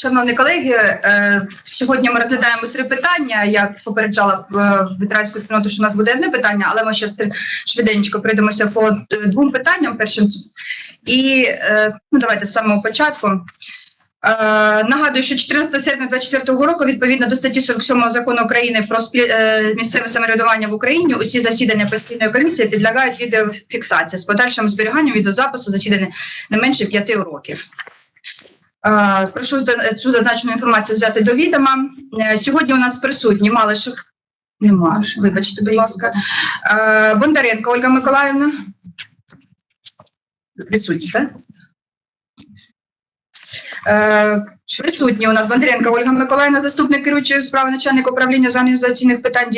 Шановні колеги, е, сьогодні ми розглядаємо три питання. Я попереджала е, ветеранську спільноту, що у нас буде одне питання, але ми ще швиденько пройдемося по двом питанням. Першим і е, ну давайте з самого початку. Нагадую, що 14 серпня 2024 року, відповідно до статті 47 закону України про місцеве самоврядування в Україні, усі засідання постійної комісії підлягають відеофіксації з подальшим зберіганням відеозапису засідання не менше 5 років. Е, Прошу цю зазначену інформацію взяти до відома. Е, Сьогодні у нас присутні Малишев. Нема, вибачте, будь ласка. Е, Бондаренко Ольга Миколаївна. Відсутні, так? Присутні у нас Бондаренко Ольга Миколаївна, заступник керуючої справи начальника управління з організаційних питань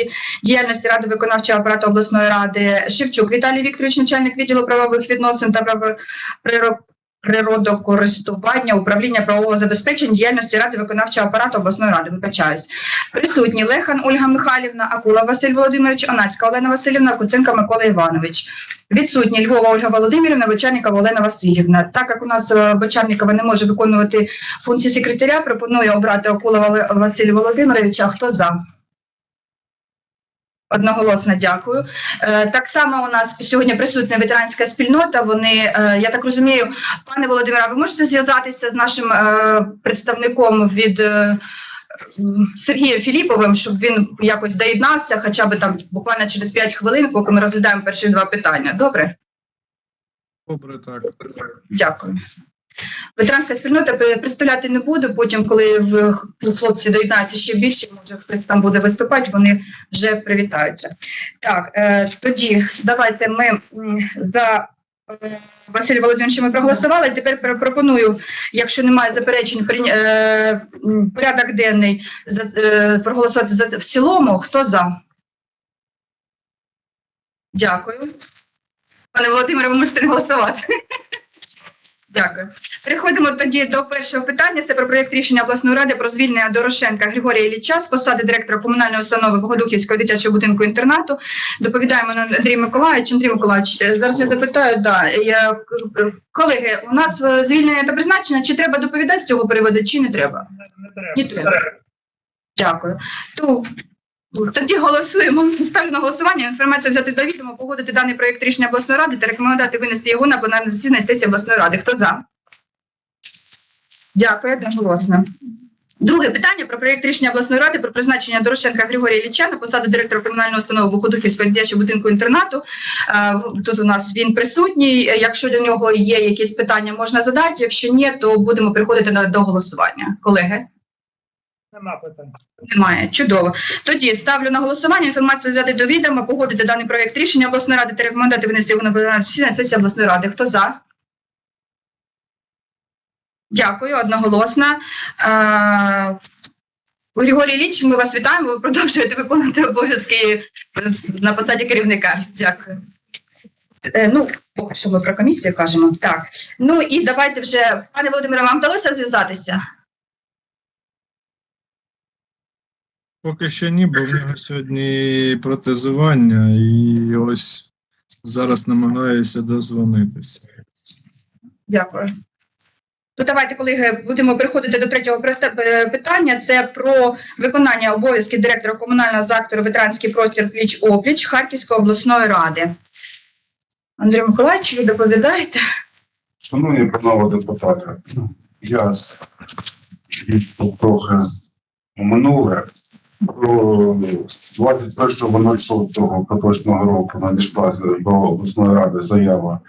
діяльності Ради виконавчого апарату обласної ради. Шевчук Віталій Вікторович, начальник відділу правових відносин та природокористування управління правового забезпечення діяльності Ради виконавчого апарату обласної ради. Вибачаюсь. Присутні Лехан Ольга Михайлівна, Акула Василь Володимирович, Анацька Олена Васильівна, Куценка Микола Іванович. Відсутні Львова Ольга Володимирівна, Бочарникова Олена Васильівна. Так як у нас е, Бочарникова не може виконувати функції секретаря, пропоную обрати Акула Василь Володимировича. Хто за? Одноголосно дякую. Е, Так само у нас сьогодні присутня ветеранська спільнота. Вони, е, я так розумію, пане Володимире, ви можете зв'язатися з нашим е, представником від Сергієм Філіповим, щоб він якось доєднався, хоча б там буквально через 5 хвилин, поки ми розглядаємо перші два питання. Добре? Добре, так. Дякую. Ветеранська спільнота представляти не буду. Потім, коли в хлопці доєднаються ще більше, може хтось там буде виступати, вони вже привітаються. Так, е, тоді давайте ми за е, Василь Володимировича ми проголосували. Тепер пропоную, якщо немає заперечень, е, порядок денний за, е, проголосувати за в цілому. Хто за? Дякую. Пане Володимире, ви можете не голосувати. Дякую. Переходимо тоді до першого питання. Це про проєкт рішення обласної ради про звільнення Дорошенка Григорія Ілліча з посади директора комунальної установи Богодухівського дитячого будинку інтернату. Доповідаємо на Андрій Миколаївич. Андрій Миколаївич, е, зараз я запитаю. Да, я, е, колеги, у нас е, звільнення та призначення. Чи треба доповідати з цього приводу, чи не треба? Не треба. Дякую. То, тоді голосуємо. Ставлю на голосування. Інформацію взяти до відома, погодити даний проєкт рішення обласної ради та рекомендувати винести його на пленарне засідання сесії обласної ради. Хто за? Дякую, одноголосно. Друге питання про проєкт рішення обласної ради про призначення Дорошенка Григорія Ілліча на посаду директора комунальної установи Вуходухівського дитячого будинку інтернату. Е, Тут у нас він присутній. Якщо до нього є якісь питання, можна задати. Якщо ні, то будемо переходити на- до голосування. Колеги? Нема питань. Немає. Чудово. Тоді ставлю на голосування інформацію взяти до відома, погодити даний проєкт рішення обласної ради та рекомендувати винести його на пленарне сесії обласної ради. Хто за? Дякую, одноголосно. Е, Григорій Ілліч, ми вас вітаємо. Ви продовжуєте виконувати обов'язки на посаді керівника. Дякую. Е, ну, поки що ми про комісію кажемо. Так. Ну і давайте вже, пане Володимире, вам вдалося зв'язатися? Поки що ні, бо в нього сьогодні протезування, і ось зараз намагаюся дозвонитися. Дякую. То давайте, колеги, будемо переходити до третього е, питання. Це про виконання обов'язків директора комунального зактору ветеранський простір пліч опліч Харківської обласної ради. Андрій Миколаївич, ви доповідаєте? Шановні панове депутати, я трохи минуле. Про 21.06 поточного року надійшла до обласної ради заява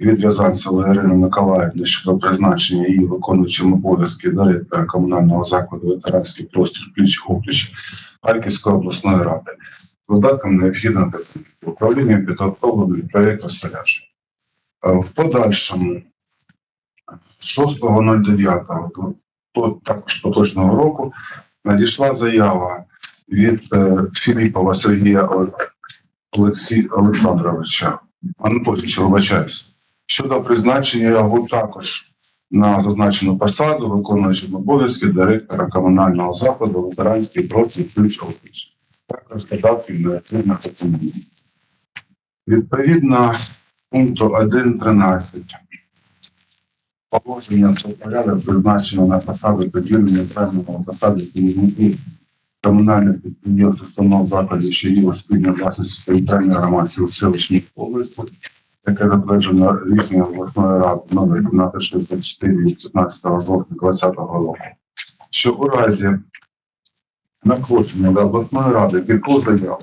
від В'язанцевої Ірини Миколаївни щодо призначення її виконуючим обов'язки директора комунального закладу ветеранський простір пліч опліч Харківської обласної ради. Додатком необхідно управління підготовлений проєкт розпорядження. Е, В подальшому 6.09 то- то також поточного року надійшла заява від е, Філіпова Сергія Оле- Олексій Олександровича Анатолійовича, вибачаюсь, щодо призначення його також на зазначену посаду, виконуючим обов'язки директора комунального закладу ветеранський простір ключ офіс. Також додатків необхідно оцінювати. Відповідно пункту 1.13 положення про порядок призначення на посади поділення певного посади керівників комунальних підприємств, установ закладів, що є у спільній власності територіальної громадської селищній області, яке затверджено рішення обласної ради номер 1564 від 15 жовтня 2020 року, що у разі надходження до обласної ради кількох заяв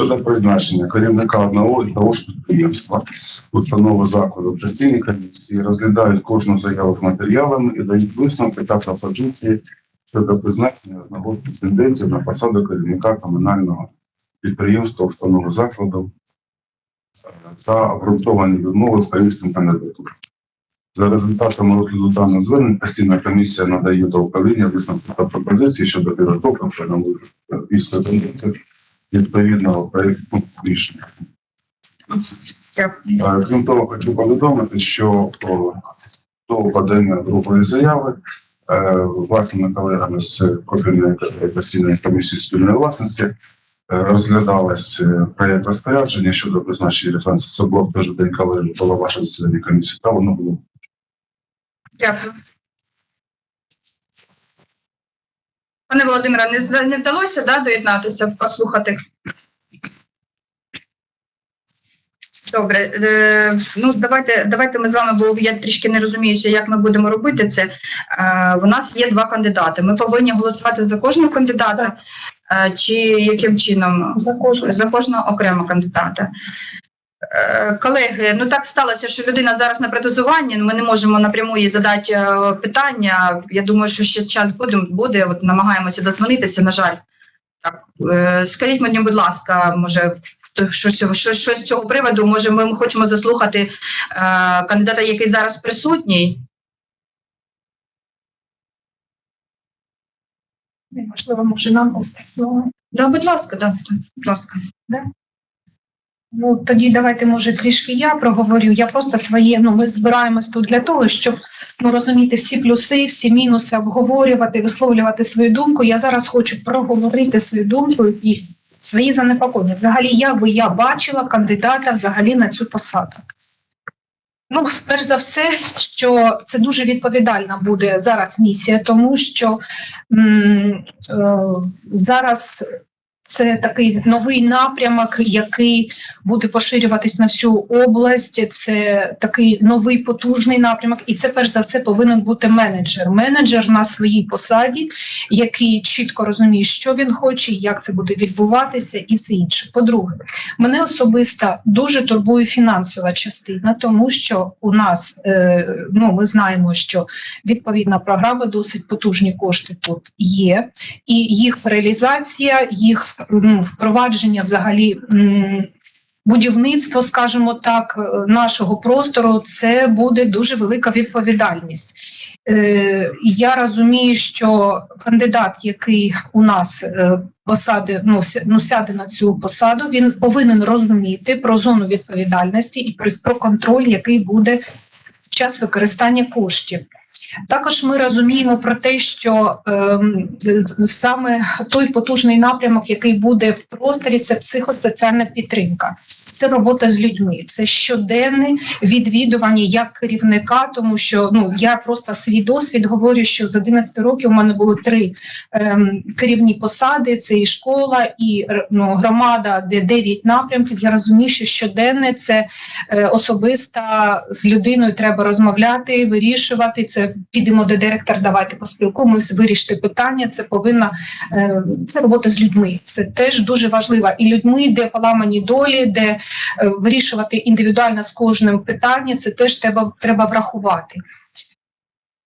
щодо призначення керівника одного і того ж підприємства, установи закладу постійні комісії розглядають кожну заяву з матеріалами і дають висновки та пропозиції щодо призначення одного претендентів на посаду керівника комунального підприємства, установи закладу та обґрунтовані відмови в перелічним кандидатурам. За результатами розгляду даних звернень постійна комісія надає до управління висновки та пропозиції щодо підготовки на із претендентів відповідного проєкту рішення. Е, Крім того, хочу повідомити, що о, до подання другої заяви е, власними колегами з профільної постійної комісії спільної власності е, розглядалось е, проєкт розпорядження щодо призначення Олександра Соблов, теж день колеги було ваше засідання комісії, та воно було Дякую. Пане Володимире, не, не вдалося да, доєднатися, послухати? Добре, е, ну давайте, давайте ми з вами, бо я трішки не розумію, як ми будемо робити це. Е, у нас є два кандидати. Ми повинні голосувати за кожного кандидата, е, чи яким чином? За кожного. за кожного окремо кандидата. Е, Колеги, ну так сталося, що людина зараз на протезуванні. Ми не можемо напряму їй задати е, питання. Я думаю, що ще час буде, буде. От намагаємося дозвонитися. На жаль, так Е, скажіть мені, будь ласка, може щось, щось, щось з цього приводу? Може, ми хочемо заслухати кандидата, який зараз присутній. Можливо, може нам дасте слово. Да, будь ласка, да, будь ласка. Ну тоді давайте, може, трішки я проговорю. Я просто своє. Ну, ми збираємось тут для того, щоб ну розуміти всі плюси, всі мінуси, обговорювати, висловлювати свою думку. Я зараз хочу проговорити свою думку і свої занепокоєння. Взагалі, як би я бачила кандидата взагалі на цю посаду. Ну, перш за все, що це дуже відповідальна буде зараз місія, тому що м, е, зараз це такий новий напрямок, який буде поширюватись на всю область. Це такий новий потужний напрямок, і це перш за все повинен бути менеджер. Менеджер на своїй посаді, який чітко розуміє, що він хоче, як це буде відбуватися, і все інше. По-друге, мене особисто дуже турбує фінансова частина, тому що у нас е, ну ми знаємо, що відповідна програма досить потужні кошти тут є, і їх реалізація, їх впровадження взагалі. Будівництво, скажімо так, е, нашого простору це буде дуже велика відповідальність. Е, я розумію, що кандидат, який у нас е, посади, ну, ну, сяде на цю посаду, він повинен розуміти про зону відповідальності і про, контроль, який буде час використання коштів. Також ми розуміємо про те, що е, саме той потужний напрямок, який буде в просторі, це психосоціальна підтримка. Це робота з людьми, це щоденне відвідування як керівника, тому що ну я просто свій досвід говорю, що з 11 років у мене було три ем, керівні посади: це і школа, і р- ну, громада, де 9 напрямків. Я розумію, що щоденне це е, особисто з людиною треба розмовляти, вирішувати це. Підемо до директора, давайте поспілкуємося, вирішити питання. Це повинна е, це робота з людьми. Це теж дуже важливо. І людьми, де поламані долі, де е, вирішувати індивідуально з кожним питання, це теж треба, треба врахувати.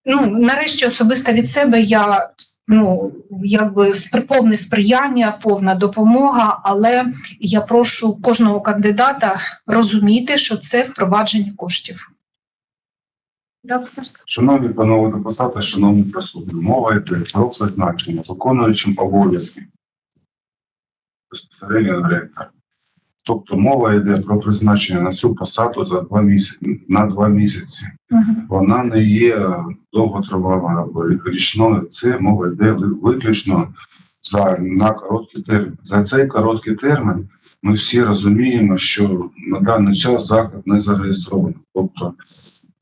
Ну, нарешті, особисто від себе я. Ну, якби повне сприяння, повна допомога, але я прошу кожного кандидата розуміти, що це впровадження коштів. Шановні панове депутати, шановні присутні, мова йде про призначення виконуючим обов'язки безпосередньо директора. Тобто мова йде про призначення на цю посаду за два місяці на два місяці. Вона не є довготривалою або річною. Це мова йде виключно за на короткий термін. За цей короткий термін ми всі розуміємо, що на даний час заклад не зареєстрований. Тобто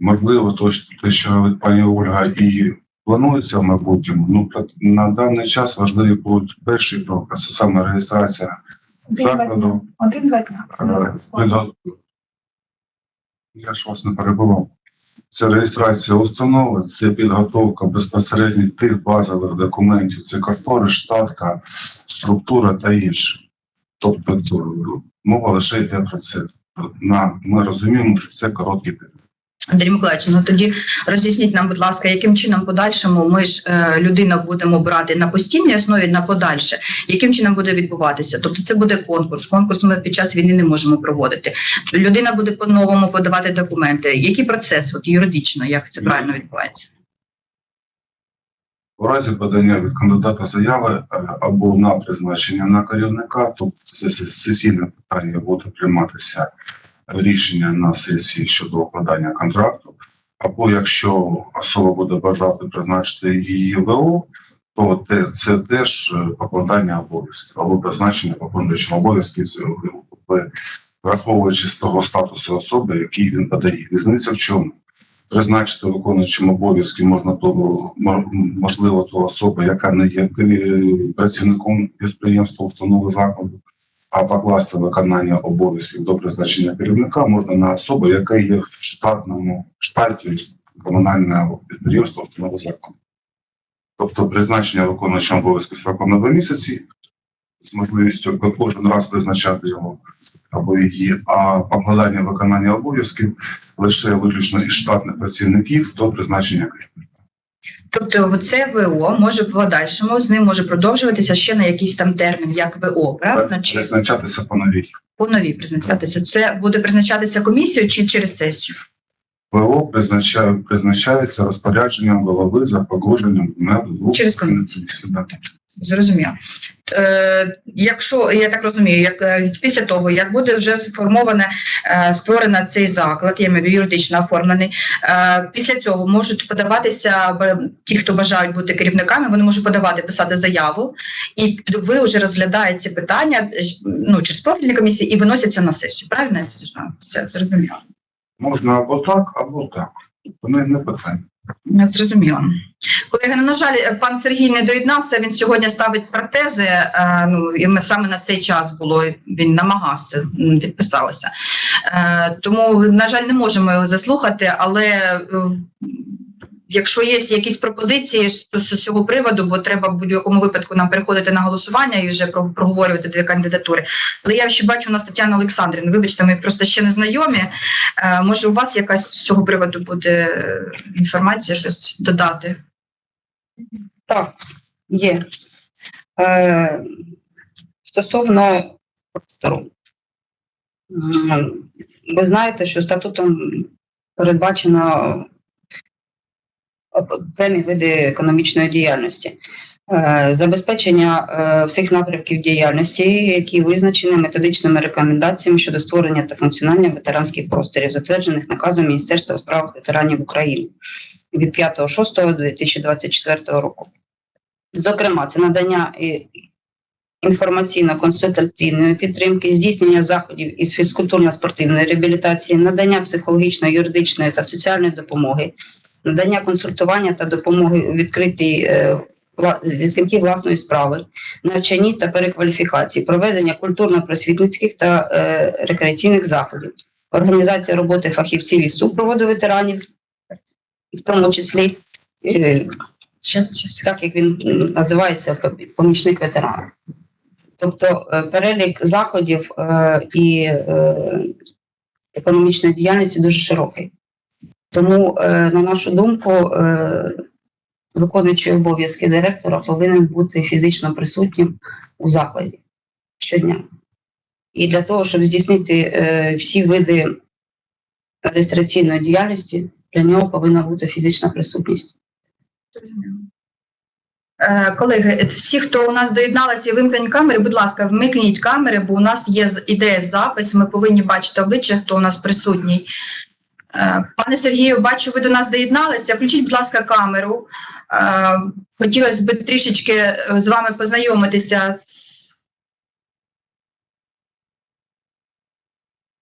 Можливо, то, що- те, що говорить пані Ольга, і планується в майбутньому. Ну, на даний час важливі будуть перші кроки, це саме реєстрація. Закладу. Е, підго- Я ж вас не перебував. Це реєстрація установи, це підготовка безпосередньо тих базових документів, це кошторис, штатка, структура та інше. Тобто мова лише йде про це. Ми розуміємо, що це короткий період. Андрій Миколаївич, ну тоді роз'ясніть нам, будь ласка, яким чином подальшому ми ж е, людину будемо брати на постійній основі на подальше, яким чином буде відбуватися? Тобто це буде конкурс. Конкурс ми під час війни не можемо проводити. Людина буде по-новому подавати документи. Який процес от юридично, як це правильно відбувається? У разі подання від кандидата заяви е, або на призначення на керівника, тобто сесійне питання буде прийматися рішення на сесії щодо укладання контракту, або якщо особа буде бажати призначити її ВО, то це теж е, покладання обов'язків або призначення виконуючим обов'язків, з- враховуючи з того статусу особи, який він подає. Різниця в чому? призначити виконуючим обов'язки можна того мо- можливо ту особу, яка не є е, працівником підприємства, установи закладу, а покласти виконання обов'язків до призначення керівника можна на особу, яка є в штатному штаті комунального підприємства, установи закладу. Тобто призначення виконуючим обов'язків строком на два місяці з можливістю кожен раз призначати його або її, а покладання виконання обов'язків лише виключно із штатних працівників до призначення керівника. Тобто, це ВО може в подальшому з ним може продовжуватися ще на якийсь там термін, як ВО, правильно? Чи Призначатися по новій. по новій призначатися? Це буде призначатися комісією чи через сесію? ВО призначає, призначається розпорядженням голови за погодженням на Через комісію. Зрозуміло. Е, якщо я так розумію, як е, після того, як буде вже сформоване, е, створено цей заклад, я маю юридично оформлений, е, після цього можуть подаватися ті, хто бажають бути керівниками, вони можуть подавати, писати заяву, і ви вже розглядаєте ці питання е, ну, через профільні комісії і виносяться на сесію. Правильно я? Все зрозуміло. Можна або так, або так. Вони не питання. Зрозуміло. Колеги, ну, на жаль, пан Сергій не доєднався. Він сьогодні ставить протези. е, Ну і саме на цей час було. Він намагався відписалося. Е, Тому, на жаль, не можемо його заслухати. Але е, якщо є якісь пропозиції з цього приводу, бо треба в будь-якому випадку нам переходити на голосування і вже проговорювати дві кандидатури. Але я ще бачу у нас Тетяна Олександрівна. Вибачте, ми просто ще не знайомі. Е, Може, у вас якась з цього приводу буде інформація, щось додати? Так, є. Е, стосовно простору. Ви знаєте, що статутом передбачено окремі види економічної діяльності. Е, Забезпечення е, всіх напрямків діяльності, які визначені методичними рекомендаціями щодо створення та функціонування ветеранських просторів, затверджених наказом Міністерства у справах ветеранів України від 5.6.2024 року. Зокрема, це надання інформаційно-консультаційної підтримки, здійснення заходів із фізкультурно-спортивної реабілітації, надання психологічної, юридичної та соціальної допомоги, надання консультування та допомоги у відкритій е, відкритті власної справи, навчанні та перекваліфікації, проведення культурно-просвітницьких та е, рекреаційних заходів, організація роботи фахівців із супроводу ветеранів, в тому числі е, як він називається помічник ветерана. Тобто е, перелік заходів е, і е, економічної діяльності дуже широкий. Тому, е, на нашу думку, е, виконуючий обов'язки директора повинен бути фізично присутнім у закладі щодня. І для того, щоб здійснити е, всі види реєстраційної діяльності, для нього повинна бути фізична присутність. Колеги, всі, хто у нас доєдналися і вимкнені камери, будь ласка, вмикніть камери, бо у нас є з- іде запис. Ми повинні бачити обличчя, хто у нас присутній. Е, пане Сергію, бачу, ви до нас доєдналися. Включіть, будь ласка, камеру. Е, хотілося б трішечки е, з вами познайомитися.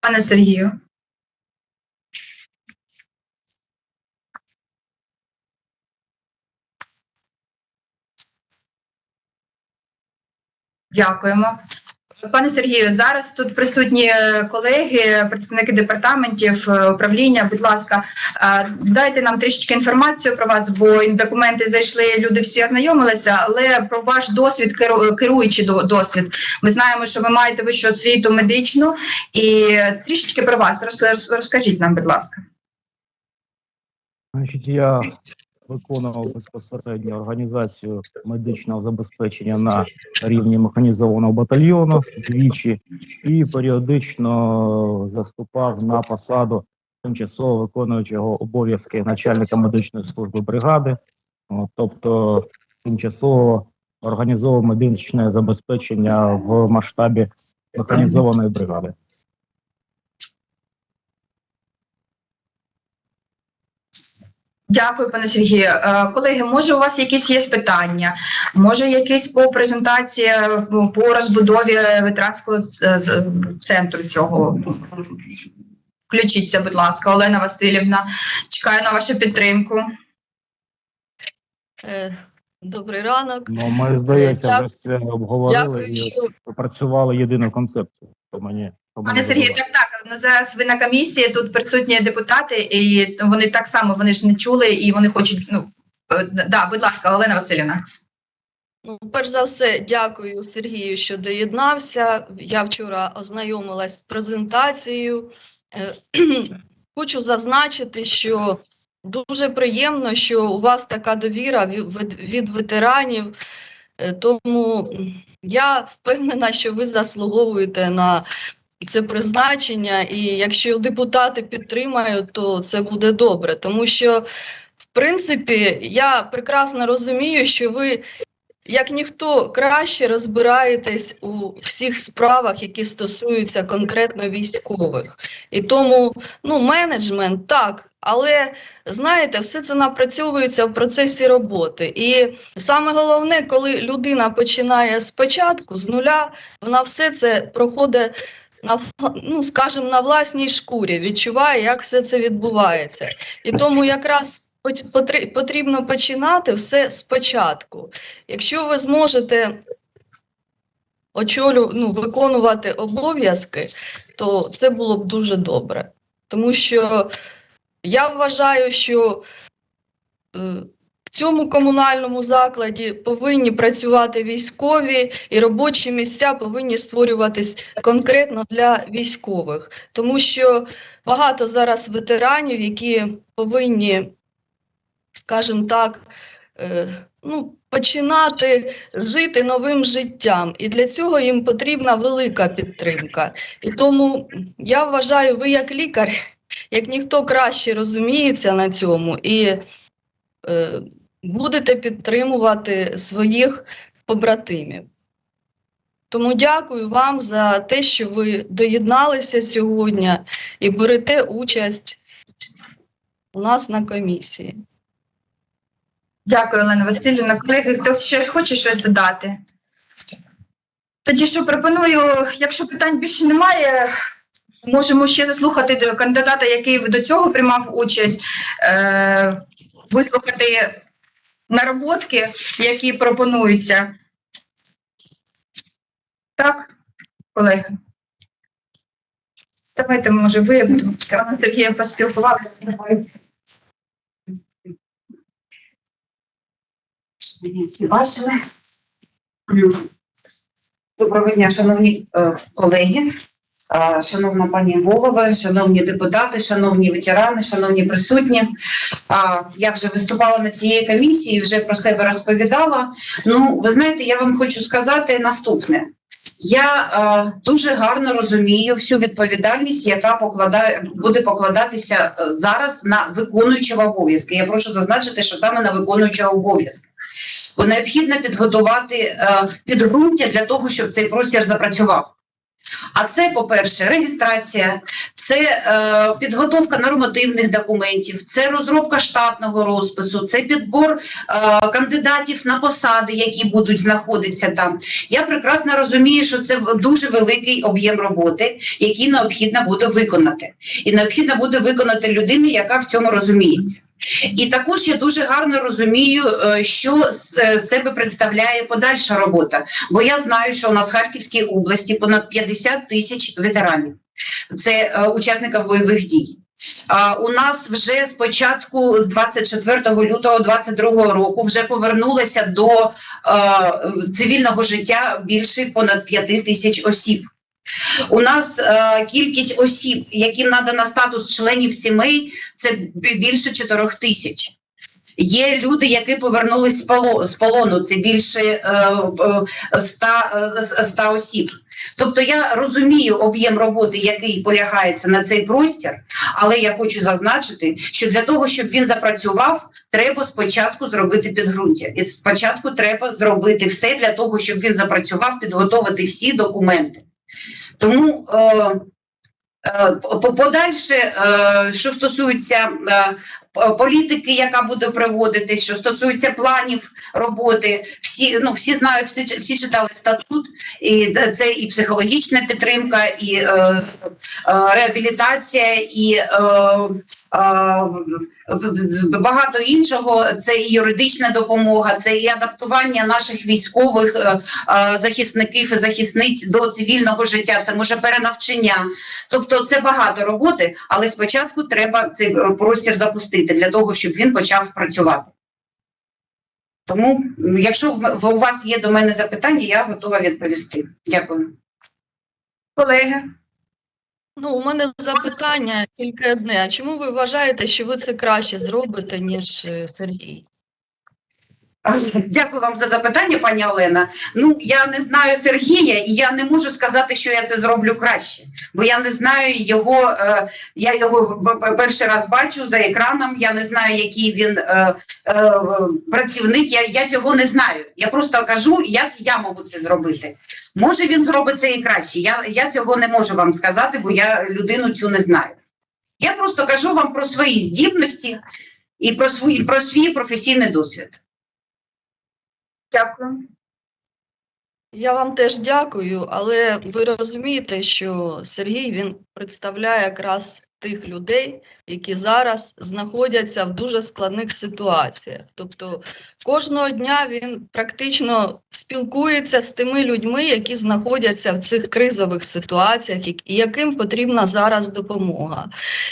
Пане Сергію. Дякуємо. Пане Сергію, зараз тут присутні е, колеги, представники департаментів, е, управління. Будь ласка, е, дайте нам трішечки інформацію про вас, бо документи зайшли, люди всі ознайомилися, але про ваш досвід, керуючий досвід. Ми знаємо, що ви маєте вищу освіту медичну, і трішечки про вас розкажіть нам, будь ласка. Значить, я виконував безпосередньо організацію медичного забезпечення на рівні механізованого батальйону двічі і періодично заступав на посаду тимчасово виконуючого обов'язки начальника медичної служби бригади, тобто тимчасово організовував медичне забезпечення в масштабі механізованої бригади. Дякую, пане Сергію. Е, Колеги, може, у вас якісь є питання? Може, якісь по презентації е, по розбудові ветеранського центру цього? Включіться, будь ласка, Олена Васильівна. Чекаю на вашу підтримку. Е, Добрий ранок. Ну, ми, здається, Дяк- вже це обговорили Дякую, і що опрацювали єдину концепцію. Мені Пане Сергію, так, так. ну, Зараз ви на комісії, тут присутні депутати, і вони так само вони ж не чули, і вони хочуть. Ну е, да, будь ласка, Олена Васильівна. ну, перш за все, дякую Сергію, що доєднався. Я вчора ознайомилась з презентацією. Е, Хочу зазначити, що дуже приємно, що у вас така довіра від, від ветеранів. Е, Тому я впевнена, що ви заслуговуєте на це призначення, і якщо депутати підтримають, то це буде добре, тому що в принципі я прекрасно розумію, що ви. Як ніхто краще розбираєтесь у всіх справах, які стосуються конкретно військових. І тому ну, менеджмент так, але знаєте, все це напрацьовується в процесі роботи. І саме головне, коли людина починає спочатку, з нуля, вона все це проходить на ну, скажімо, на власній шкурі, відчуває, як все це відбувається. І тому якраз потрібно починати все спочатку. Якщо ви зможете очолю, ну, виконувати обов'язки, то це було б дуже добре. Тому що я вважаю, що е, в цьому комунальному закладі повинні працювати військові, і робочі місця повинні створюватись конкретно для військових, тому що багато зараз ветеранів, які повинні, скажімо так, е, ну, починати жити новим життям, і для цього їм потрібна велика підтримка. І тому я вважаю, ви як лікар, як ніхто краще розуміється на цьому. І е, будете підтримувати своїх побратимів. Тому дякую вам за те, що ви доєдналися сьогодні і берете участь у нас на комісії. Дякую, Олена Васильівна. Колеги, хто ще хоче щось додати? Тоді що пропоную, якщо питань більше немає, можемо ще заслухати до- кандидата, який до цього приймав участь, е, вислухати нароботки, які пропонуються. Так, колеги? Давайте, може, ви, Сергія, поспілкувалися. Давайте. Всі бачили. Доброго дня, шановні е, колеги, шановна пані голова, шановні депутати, шановні ветерани, шановні присутні. Я вже виступала на цієї комісії, вже про себе розповідала. Ну, ви знаєте, я вам хочу сказати наступне. Я е, дуже гарно розумію всю відповідальність, яка покладає буде покладатися е, зараз на виконуючого обов'язки. Я прошу зазначити, що саме на виконуючого обов'язки. Бо необхідно підготувати е, підґрунтя для того, щоб цей простір запрацював. А це, по-перше, реєстрація, це е, підготовка нормативних документів, це розробка штатного розпису, це підбор е, кандидатів на посади, які будуть знаходитися там. Я прекрасно розумію, що це дуже великий об'єм роботи, який необхідно буде виконати. І необхідно буде виконати людини, яка в цьому розуміється. І також я дуже гарно розумію, е, що з е, себе представляє подальша робота. Бо я знаю, що у нас в Харківській області понад 50 тисяч ветеранів. Це е, учасників бойових дій. У нас вже з початку, з 24 лютого 22 року, вже повернулося до цивільного життя більше понад 5 тисяч осіб. У нас е, кількість осіб, яким надано статус членів сімей, це більше 4 тисяч. Є люди, які повернулись з полону, це більше е, е, 100, е, 100 осіб. Тобто я розумію об'єм роботи, який полягається на цей простір, але я хочу зазначити, що для того, щоб він запрацював, треба спочатку зробити підґрунтя. І спочатку треба зробити все для того, щоб він запрацював, підготовити всі документи. Тому е, е, по- подальше, е, що стосується політики, яка буде проводитись, що стосується планів роботи, всі ну всі знають, всі, всі читали статут, і це і психологічна підтримка, і е, реабілітація, і е, багато іншого. Це і юридична допомога, це і адаптування наших військових е, е, захисників і захисниць до цивільного життя. Це може перенавчання. Тобто, це багато роботи, але спочатку треба цей е, простір запустити для того, щоб він почав працювати. Тому, якщо у вас є до мене запитання, я готова відповісти. Дякую. Колеги, Ну, у мене запитання тільки одне. Чому ви вважаєте, що ви це краще зробите, ніж е, Сергій? Дякую вам за запитання, пані Олена. Ну я не знаю Сергія, і я не можу сказати, що я це зроблю краще, бо я не знаю його. Е, я його перший раз бачу за екраном. Я не знаю, який він е, е, працівник. Я, я цього не знаю. Я просто кажу, як я можу це зробити. Може, він зробить це і краще. Я, я цього не можу вам сказати, бо я людину цю не знаю. Я просто кажу вам про свої здібності і про свій, про свій професійний досвід. Дякую. Я вам теж дякую, але ви розумієте, що Сергій він представляє якраз тих людей, які зараз знаходяться в дуже складних ситуаціях. Тобто кожного дня він практично спілкується з тими людьми, які знаходяться в цих кризових ситуаціях, і яким потрібна зараз допомога.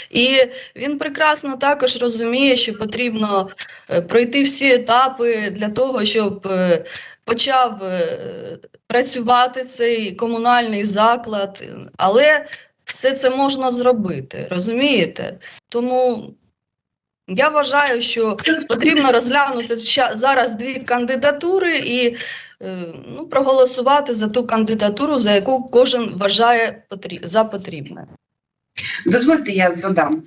І він прекрасно також розуміє, що потрібно е, пройти всі етапи для того, щоб е, почав е, працювати цей комунальний заклад, але все це можна зробити, розумієте? Тому я вважаю, що потрібно розглянути зараз дві кандидатури і е, ну, проголосувати за ту кандидатуру, за яку кожен вважає за потрібне. Дозвольте, я додам.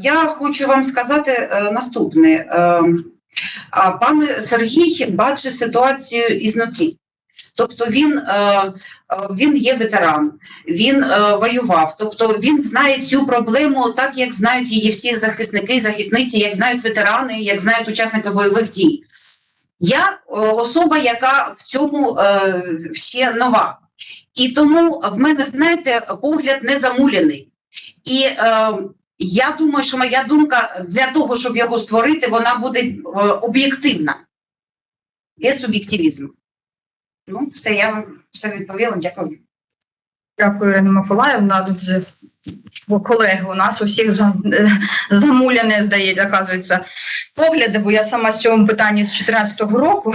Я хочу вам сказати е, наступне. Е, а, пан Сергій бачить ситуацію ізнутрі. Тобто він, е, е, він є ветеран, він е, воював, тобто він знає цю проблему так, як знають її всі захисники, захисниці, як знають ветерани, як знають учасники бойових дій. Я особа, яка в цьому ще нова. І тому в мене, знаєте, погляд не замулений. І я думаю, що моя думка для того, щоб його створити, вона буде об'єктивна, без суб'єктивізму. Ну, все, я вам все відповіла. Дякую. Дякую, Ірина Миколаївна. Бо колеги у нас усіх е, замуляне, здається, оказується, погляди, бо я сама з цього питанні з 14-го року.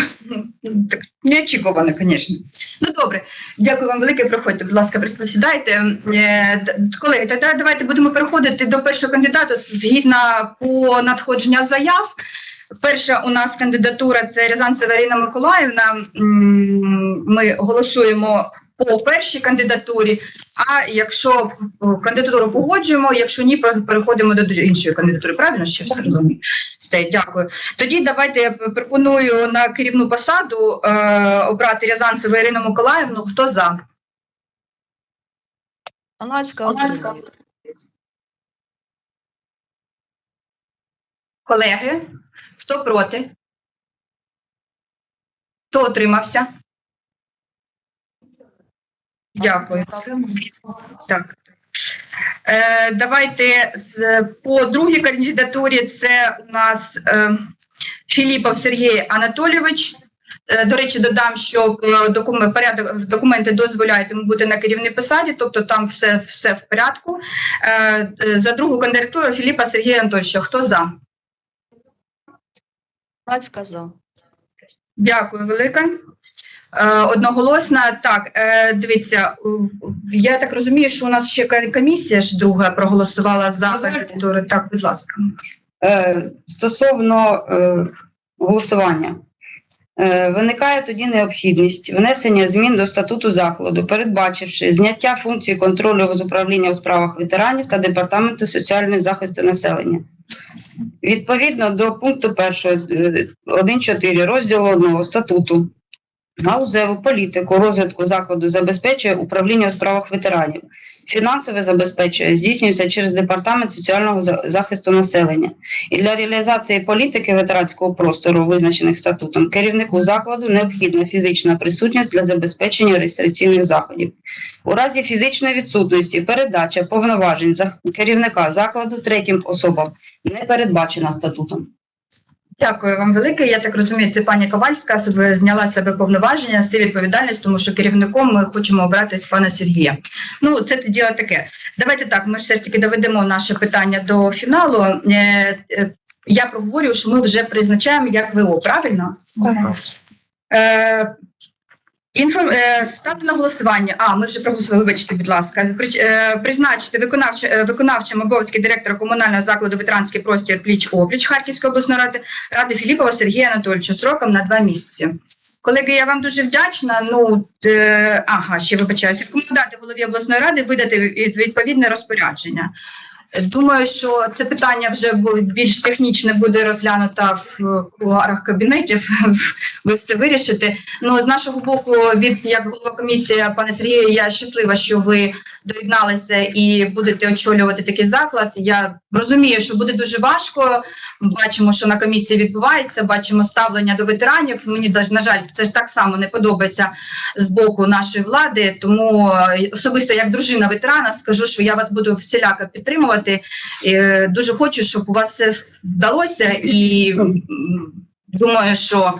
Так неочікувано, звісно. Ну добре, дякую вам велике. Проходьте, будь ласка, присідайте. Е, Колеги, тоді давайте будемо переходити до першого кандидата згідно по надходження заяв. Перша у нас кандидатура це Рязанцева Ірина Миколаївна. Ми голосуємо по першій кандидатурі. А якщо кандидатуру погоджуємо, якщо ні, переходимо до іншої кандидатури. Правильно ще все розумію? Все, дякую. Тоді давайте я пропоную на керівну посаду е, обрати Рязанцеву Ірину Миколаївну. Хто за? Анацька Анацька. Колеги? Хто проти? Хто отримався? Дякую. Так. Е, давайте з, по другій кандидатурі це у нас е, Філіпов Сергій Анатолійович. Е, До речі, додам, що е, порядок документи дозволяють йому бути на керівній посаді, тобто там все, все в порядку. Е, За другу кандидатуру Філіпа Сергія Анатольовича. Хто за? Надь сказав. Дякую, велика. Е, Одноголосно. Так, е, дивіться, я так розумію, що у нас ще комісія ж друга проголосувала за кандидатуру. Так, будь ласка. Е, Стосовно голосування. Виникає тоді необхідність внесення змін до статуту закладу, передбачивши зняття функції контролю з управління у справах ветеранів та департаменту соціального захисту населення. Відповідно до пункту 1 1.4 розділу 1 статуту галузеву політику розвитку закладу забезпечує управління у справах ветеранів. Фінансове забезпечує здійснюється через департамент соціального захисту населення. І для реалізації політики ветеранського простору, визначених статутом, керівнику закладу необхідна фізична присутність для забезпечення реєстраційних заходів. У разі фізичної відсутності передача повноважень керівника закладу третім особам не передбачена статутом. Дякую вам велике. Я так розумію, це пані Ковальська себе зняла з себе повноваження, нести відповідальність, тому що керівником ми хочемо обрати з пана Сергія. Ну, це діло таке. Давайте так. Ми все ж таки доведемо наше питання до фіналу. Е, е, Я проговорю, що ми вже призначаємо як ВО, правильно? Е, Інформ... е, ставлю на голосування. А, ми вже проголосували, вибачте, будь ласка. Е, Призначити виконавч... е, виконавчим обов'язки директора комунального закладу ветеранський простір пліч-опліч Харківської обласної ради Ради Філіпова Сергія Анатолійовича сроком на два місяці. Колеги, я вам дуже вдячна. Ну ага, ще вибачаюся. Рекомендувати голові обласної ради видати від- відповідне розпорядження. Думаю, що це питання вже більш технічне буде розглянуто в кулуарах кабінетів. Ви все вирішите. Ну з нашого боку, від як голова комісії, пане Сергію, я щаслива, що ви доєдналися і будете очолювати такий заклад. Я розумію, що буде дуже важко. Бачимо, що на комісії відбувається. Бачимо ставлення до ветеранів. Мені на жаль, це ж так само не подобається з боку нашої влади. Тому е, особисто як дружина ветерана скажу, що я вас буду всіляко підтримувати. Е, Дуже хочу, щоб у вас все вдалося, і думаю, що.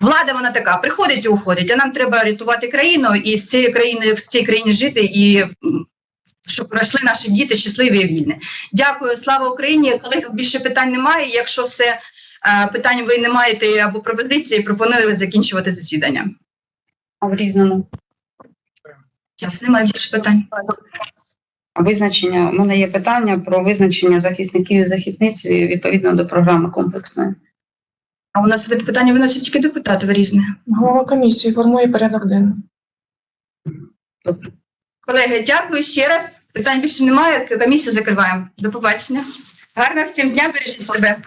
Влада вона така приходить і уходить. А нам треба рятувати країну і з цієї країни в цій країні жити і щоб пройшли наші діти щасливі і вільні. Дякую, слава Україні. Колеги, більше питань немає. Якщо все е, питань ви не маєте або пропозиції, пропоную закінчувати засідання. А в різному Час немає більше питань. Визначення. У мене є питання про визначення захисників і захисниць відповідно до програми комплексної. А у нас від питання виносять тільки депутати в різне. Голова комісії формує порядок денний. Колеги, дякую ще раз. Питань більше немає. Комісію закриваємо. До побачення. Гарного всім дня, бережіть себе.